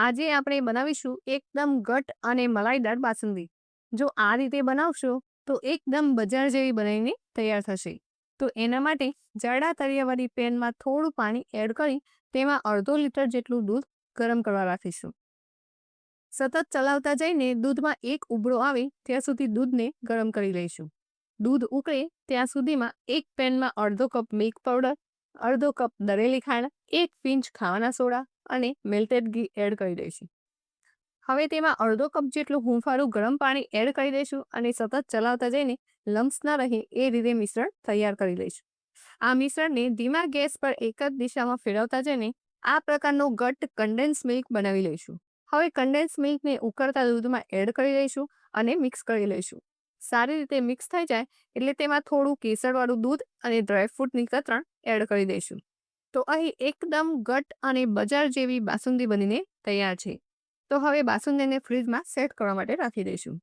આજે આપણે બનાવીશું એકદમ ઘટ અને મલાઈદાર બાસુંદી. જો આ રીતે બનાવશો, તો એકદમ બજાર જેવી બનાવીને તૈયાર થશે. તો એના માટે જાડા તળિયાવાળી પેનમાં થોડું પાણી એડ કરી તેમાં અડધો લીટર જેટલું દૂધ ગરમ કરવા રાખીશું. સતત ચલાવતા જઈને દૂધમાં એક ઉબળો આવે ત્યાં સુધી દૂધને ગરમ કરી લઈશું. દૂધ ઉકળે ત્યાં સુધીમાં એક પેનમાં અડધો કપ મિલ્ક પાવડર અડધો કપ દરેલી ખાંડ, એક પિંચ ખાવાના સોડા અને મેલ્ટેડ ઘી એડ કરી દઈશું. હવે તેમાં અડધો કપ જેટલું હૂંફાળું ગરમ પાણી એડ કરી દઈશું અને સતત ચલાવતા જઈને લમ્સ ના રહે એ રીતે મિશ્રણ તૈયાર કરી લઈશું આ મિશ્રણને ધીમા ગેસ પર એક જ દિશામાં ફેરવતા જઈને આ પ્રકારનો ગટ કન્ડેન્સ મિલ્ક બનાવી લઈશું. હવે કન્ડેન્સ મિલ્કને ઉકળતા દૂધમાં એડ કરી લઈશું અને મિક્સ કરી લઈશું. સારી રીતે મિક્સ થઈ જાય, એટલે તેમાં થોડું કેસરવાળું દૂધ અને ડ્રાયફ્રૂટની કતરણ એડ કરી દઈશું. તો અહીં એકદમ ઘટ અને બજાર જેવી બાસુંદી બનીને તૈયાર છે. તો હવે બાસુંદીને ફ્રીજમાં સેટ કરવા માટે રાખી દઈશું.